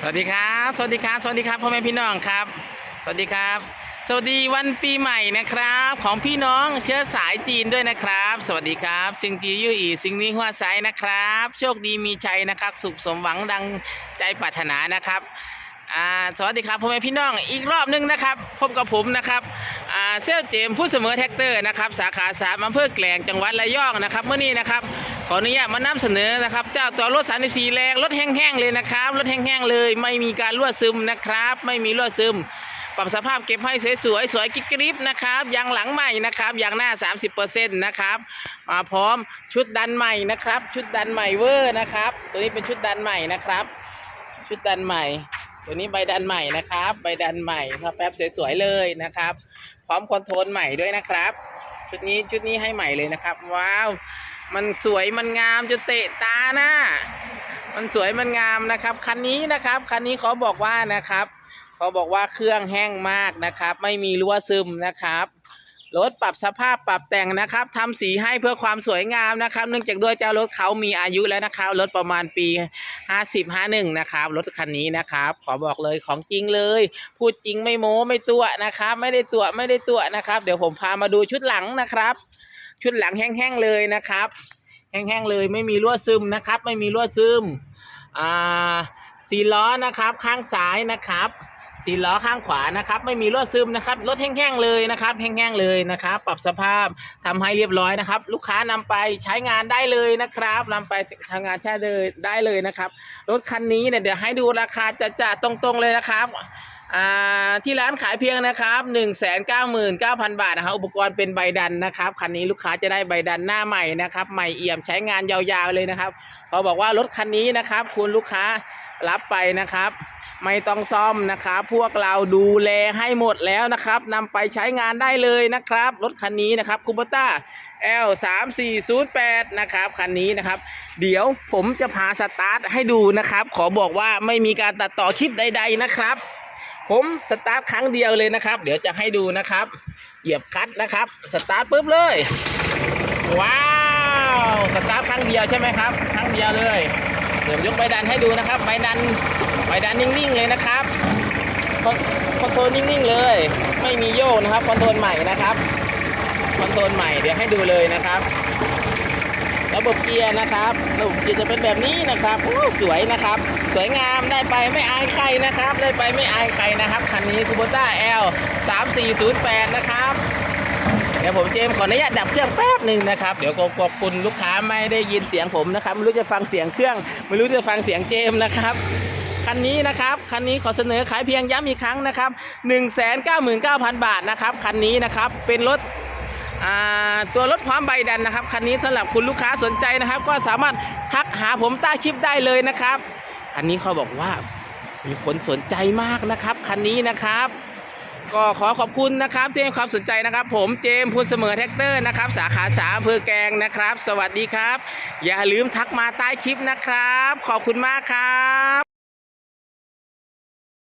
สวัสดีครับ สวัสดีครับ สวัสดีครับพ่อแม่พี่น้องครับ สวัสดีครับ สวัสดีวันปีใหม่นะครับ ของพี่น้องเชื้อสายจีนด้วยนะครับ สวัสดีครับซิงจียู่อีซิงนี้หัวไซนะครับ โชคดีมีชัยนะครับ สุขสมหวังดังใจปรารถนานะครับอ่าสวัสดีครับพ่อแม่พี่น้องอีกรอบหนึงนะครับพบกับผมนะครับอ่าเซลเจมผู้เสมอแท็กเตอร์นะครับสาขาสามอำเภอแกลงจังหวัดระยองนะครับเมื่อนี้นะครับ ขออนุญาตมานำเสนอนะครับเจ้าตัวรถ 34 แรงรถแห้งๆเลยนะครับรถแห้งๆเลย ไม่มีการรั่วซึมนะครับ ไม่มีรั่วซึม ปรับสภาพเก็บให้สวยๆสวยกิ๊กกริบนะครับยางหลังใหม่นะครับยางหน้า 30%นะครับมาพร้อมชุดดันใหม่นะครับ ชุดดันใหม่เวอร์นะครับ ตัวนี้เป็นชุดดันใหม่นะครับ ชุดดันใหม่ ตัวนี้ใบดันใหม่นะครับ ใบดันใหม่ถ้าแป๊บสวยๆเลยนะครับ พร้อมคอนโทรลใหม่ด้วยนะครับ ชุดนี้ชุดนี้ให้ใหม่เลยนะครับว้าว มันสวยมันงามจนเตะตานะ มันสวยมันงามนะครับคันนี้นะครับคันนี้เขาบอกว่านะครับเขาบอกว่าเครื่องแห้งมากนะครับ ไม่มีรั่วซึมนะครับรถปรับสภาพปรับแต่งนะครับทำสีให้เพื่อความสวยงามนะครับ เนื่องจากด้วยเจ้ารถเขามีอายุแล้วนะครับรถประมาณปี 50 51นะครับรถคันนี้นะครับ ขอบอกเลยของจริงเลย พูดจริงไม่โม้ไม่ตัวนะครับ ไม่ได้ตัวไม่ได้ตัวนะครับ เดี๋ยวผมพามาดูชุดหลังนะครับ ชุดหลังแห้งๆเลยนะครับ แห้งๆเลยไม่มีรั่วซึมนะครับ ไม่มีรั่วซึมอ่าสี่ล้อนะครับข้างซ้ายนะครับสี่ล้อข้างขวานะครับ ไม่มีรั่วซึมนะครับรถแห้งๆเลยนะครับ แห้งๆเลยนะครับ ปรับสภาพทำให้เรียบร้อยนะครับ ลูกค้านำไปใช้งานได้เลยนะครับนำไปทำงานใช้เลยได้เลยนะครับ รถคันนี้เนี่ยเดี๋ยวให้ดูราคาจะจะๆตรงๆเลยนะครับ ที่ร้านขายเพียงนะครับ 1 9 9 9 0 0 บาทนะครับอุปกรณ์เป็นใบดันนะครับคันนี้ลูกค้าจะได้ใบดันหน้าใหม่นะครับใหม่เอี่ยมใช้งานยาวๆเลยนะครับเขาบอกว่ารถคันนี้นะครับ คุณลูกค้ารับไปนะครับ ไม่ต้องซ่อมนะครับ พวกเราดูแลให้หมดแล้วนะครับนำไปใช้งานได้เลยนะครับ รถคันนี้นะครับคูปต้า L 3 4 0 8นะครับคันนี้นะครับ เดี๋ยวผมจะพาสตาร์ทให้ดูนะครับ ขอบอกว่าไม่มีการตัดต่อคลิปใด ๆนะครับ ผมสตาร์ทครั้งเดียวเลยนะครับ เดี๋ยวจะให้ดูนะครับ เหยียบคัตนะครับสตาร์ทปุ๊บเลย ว้าวสตาร์ทครั้งเดียวใช่ไหมครับครั้งเดียวเลย เดี๋ยวยกใบดันให้ดูนะครับใบดันใบดันนิ่งๆเลยนะครับคอนคอนโทรลนิ่งๆเลย ไม่มีโยกนะครับคอนโทรลใหม่นะครับคอนโทรลใหม่เดี๋ยวให้ดูเลยนะครับ ระบบเกียร์นะครับระบบเกียร์จะเป็นแบบนี้นะครับโอ้สวยนะครับ สวยงามได้ไปไม่อายใครนะครับ ได้ไปไม่อายใครนะครับคันนี้คูโบต้า L 3408 นะครับเดี๋ยวผมเจมส์ขออนุญาตดับเครื่องแป๊บหนึ่งนะครับเดี๋ยวขอบคุณลูกค้าไม่ได้ยินเสียงผมนะครับไม่รู้จะฟังเสียงเครื่อง ไม่รู้จะฟังเสียงเจมส์นะครับคันนี้นะครับคันนี้ขอเสนอขายเพียงย้ำอีกครั้งนะครับ 199,000 บาทนะครับคันนี้นะครับเป็นรถ ตัวรถพร้อมใบดันนะครับ คันนี้สำหรับคุณลูกค้าสนใจนะครับ ก็สามารถทักหาผมใต้คลิปได้เลยนะครับ คันนี้เขาบอกว่ามีคนสนใจมากนะครับ คันนี้นะครับ ก็ขอขอบคุณนะครับที่ให้ความสนใจนะครับ ผมเจมส์พูนเสมอแท็กเตอร์นะครับ สาขาสามอำเภอแกลงนะครับ สวัสดีครับ อย่าลืมทักมาใต้คลิปนะครับ ขอบคุณมากครับ